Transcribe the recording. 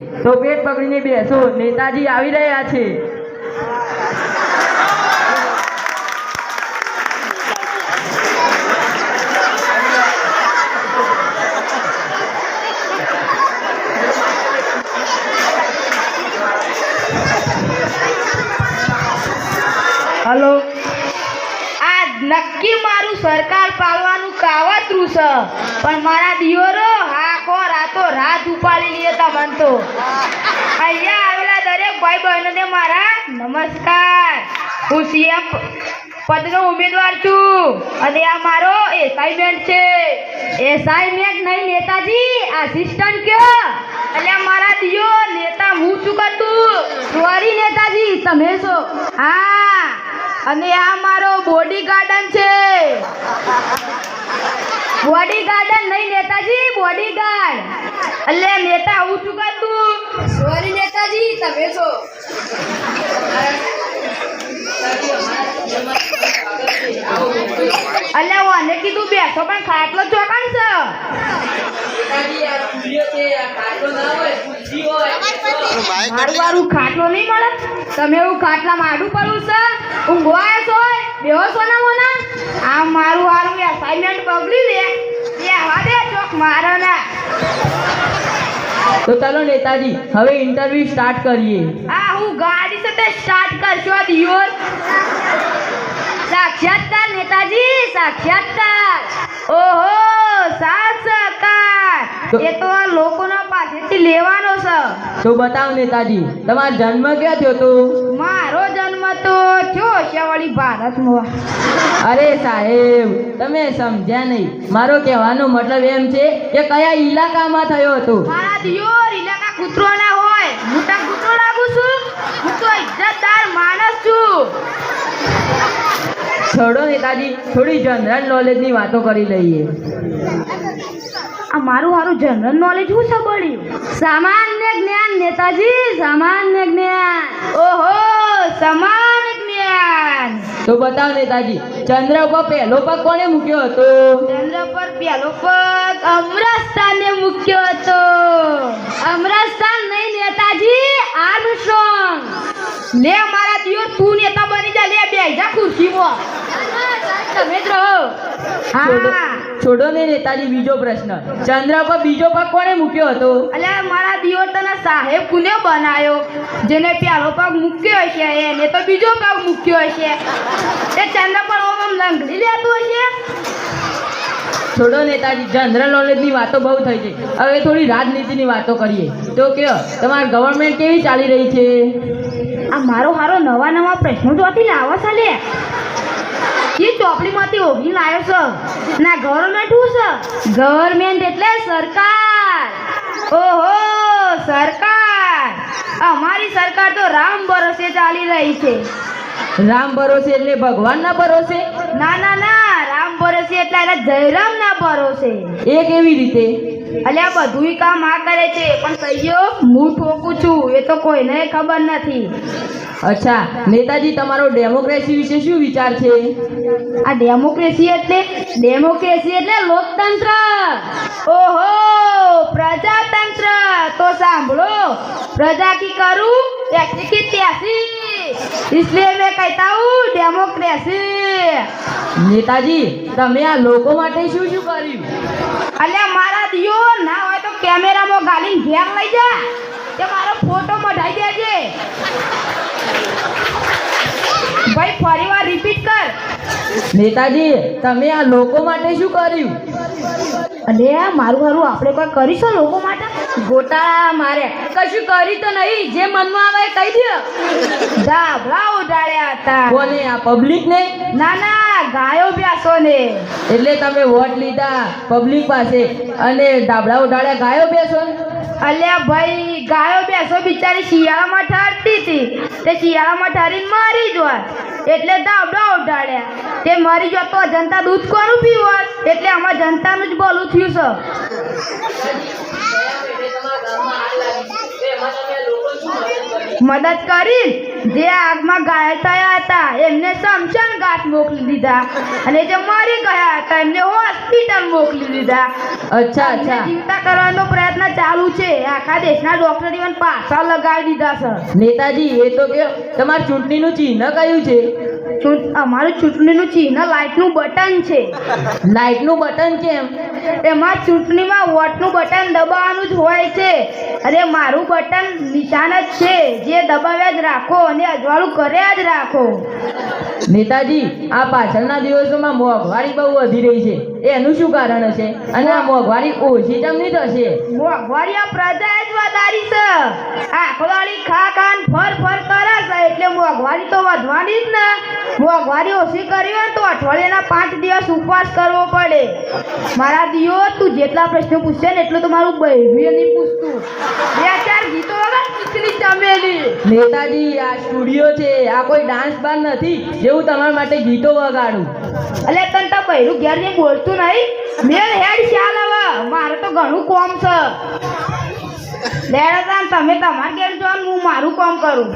તો પેટ પકડીને બેસો નેતાજી આવી રહ્યા છે. હલો. આ નક્કી મારું સરકાર પાડવાનું કાવતરું છે. પણ મારા દિયોરો હાકો રાતો રાત ઉપાડી લે મન તો. અહીંયા આવેલા દરેક ભાઈ બહેનોને મારા નમસ્કાર. હું સીએમ પદનો ઉમેદવાર છું. અને આ મારો એસાઇનમેન્ટ છે. એસાઇનમેન્ટ નહીં, નેતાજી આસિસ્ટન્ટ કયો? એટલે મારા દિયો નેતા હું છું કરતું? સોરી, નેતાજી, તમે છો. હા. અને આ મારો બોડી ગાર્ડન છે. બોડી ગાર્ડન નહીં, નેતાજી. એટલે નેતા હું છું કરતું? સોરી નેતાજી તમે છો. હું મને કીધું બેસો પણ ખાટલો ચોકણ છે મારું વારું ખાટલો નહીં મળે. તમે એવું ખાટલા માડું પડું છે ઊંઘવાય છો બેહો છો ને મોના. આ મારું હારું એસાઇનમેન્ટ બગડી દે તો ચાલો નેતાજી હવે ઇન્ટરવ્યુ સ્ટાર્ટ કરીએ. હા હું ગાડી સાથે સ્ટાર્ટ કરશો દિયોર. સાક્ષાત્કાર નેતાજી સાક્ષાત્કાર. ઓહો તો- એ તો આ લોકોના પાસેથી લેવાનો છે. તો બતાવ નેતાજી તમારો જન્મ ક્યાં થયો તો? મારો છે વળી ભારતમાં અરે સાહેબ તમે સમજ્યા નહીં. મારો કહેવાનો મતલબ એમ છે કે કયા ઇલાકામાં થયો હતો? મારા દિયોર ઇલાકા કૂતરોના હોય. હું મોટા કૂતરો લાગુ છું. હું તો ઇજ્જતદાર માણસ છું. છોડો નેતાજી થોડી જનરલ નોલેજની વાતો કરી લઈએ. આ મારું મારું જનરલ નોલેજ શું છે પડ્યું સામાન્ય જ્ઞાન નેતાજી સામાન્ય જ્ઞાન. ઓહો જ્ઞાન તો બતાવ નેતાજી ચંદ્ર ઉપર પહેલો પગ કોને મૂક્યો હતો? ચંદ્ર પર પહેલો પગ અમરસ્તાને મૂક્યો હતો. અમરસ્તાન નહીં નેતાજી આર્મસ્ટ્રોંગ. લે મારા દિયો તું નેતા બની જા. લે બે જા ખુરશીમાં. તમે જ રહો. હા. છોડો ને નેતાજી બીજો પ્રશ્ન. ચંદ્ર પર બીજો પગ કોને મૂક્યો હતો? એટલે મારા દિયો તને સાહેબ કુને બનાયો? જેને પહેલો પગ મૂક્યો હશે એને તો બીજો પગ મૂક્યો હશે તે ચંદ્ર પર ઓમ ઓમ લંગડી લેતું હશે છોડો નેતાજી જનરલ નોલેજની વાતો બહુ થઈ છે હવે થોડી રાજનીતિની વાતો કરીએ. તો કયો તમારી ગવર્મેન્ટ કેવી ચાલી રહી છે? આ મારો હારો નવા નવા પ્રશ્નો જોથી લાવો છે લે એ ચોપડીમાંથી ઓગી લાવ્યો છે. ના ગવર્મેન્ટ શું છે. ગવર્મેન્ટ એટલે સરકાર. ઓહો સરકાર. અમારી સરકાર તો રામ ભરોસે ચાલી રહી છે. રામ ભરોસે એટલે ભગવાનના ભરોસે? ના ના ના રામ ભરોસે એટલે જયરામ ના ભરોસે. એ કેવી રીતે? અલ્યા બધુંય કામ આ કરે છે પણ કહીયો હું ઠોકું છું એ તો કોઈને ખબર નથી અચ્છા નેતાજી તમારો ડેમોક્રેસી વિશે શું વિચાર છે આ ડેમોક્રેસી એટલે ડેમોક્રેસી એટલે લોકતંત્ર ઓહો પ્રજાતંત્ર તો સાંભળો પ્રજા કી કરું ऐसी की ત્યાસી इसलिए मैं कहता हूँ डेमोक्रेसी નેતાજી તમે આ લોકો માટે શું શું કર્યું અલ્યા, મારા દિયો ના હોય તો કેમેરામાં ગાલીને ઘેર લઈ જા. તે મારો ફોટો મઢાઈ દેજે. ભાઈ ફરીવાર રિપીટ કર. નેતાજી તમે આ લોકો માટે શું કર્યું? અલે મારું મારું આપણે કોઈ કરીશું લોકો માટે? ગોટા મારે. કશું કરી તો નહીં જે મનમાં આવે કહી દો ધાબળા ઉડાડ્યા હતા. કોને આ પબ્લિક ને ના ના ગાયો ભેંસો ને એટલે તમે વોટ લીધા પબ્લિક પાસે. અને ધાબળા ઉડાડ્યા ગાયો બેસો અલ્યા ભાઈ ગાયો બેસો બિચારી શિયાળામાં ઠરતી હતી. તે શિયાળામાં ઠરીને મારી જ હોત એટલે દાવડા ઉડાડ્યા. તે મારી જોત તો જનતા દૂધ કોનું પીવત? એટલે આમાં જનતાનું જ બોલું થયું છે. મદદ કરી? જે આગમાં ઘાયલ થયા હતા એમને સમશાન ઘાટ મોકલી દીધા. અને જે મરી ગયા હતા એમને હોસ્પિટલ મોકલી દીધા. અચ્છા અચ્છા. જીવતા કરવાનો પ્રયત્ન ચાલુ છે. આખા દેશના ડોક્ટર ઇવન પાછા લગાવી દીધા છે નેતાજી એ તો કે તમારી ચૂંટણીનું ચિહ્ન કયું છે? અમારું ચૂંટણીનું ચિહ્ન લાઇટનું બટન છે. લાઇટનું બટન કેમ એમાં? ચૂંટણીમાં વોટનું બટન દબાવવાનું જ હોય છે. અરે મારું બટન નિશાન જ છે. જે દબાવ્યા જ રાખો અને અજવાળું કર્યા જ રાખો. નેતાજી આ પાછળના દિવસોમાં મોંઘવારી બહુ વધી રહી છે. એનું શું કારણ હશે? અને આ મોંઘવારી ઓછી જમની થશે? મોંઘવારી આ પ્રજા જ વધારી એટલે તો વધવાની જ ને. મોંઘવારી ઓછી કરી હોય તો અઠવાડિયાના પાંચ દિવસ ઉપવાસ કરવો પડે. મારા દિયો તું જેટલા પ્રશ્નો પૂછશે ને એટલું તો મારું બહેરું નહીં પૂછતું. બે ચાર ગીતો વગર પૂછની ચમેલી. નેતાજી આ સ્ટુડિયો છે. આ કોઈ ડાન્સ બાર નથી જેવું તમારા માટે ગીતો વગાડું. એટલે તને તો બહેરું ઘેર જે બોલતું નહીં. મેં હેડ ચાલ હવે. મારે તો ઘણું કોમ છે. લેડો તાન તમે તમારે ઘેર જો હું મારું કામ કરું.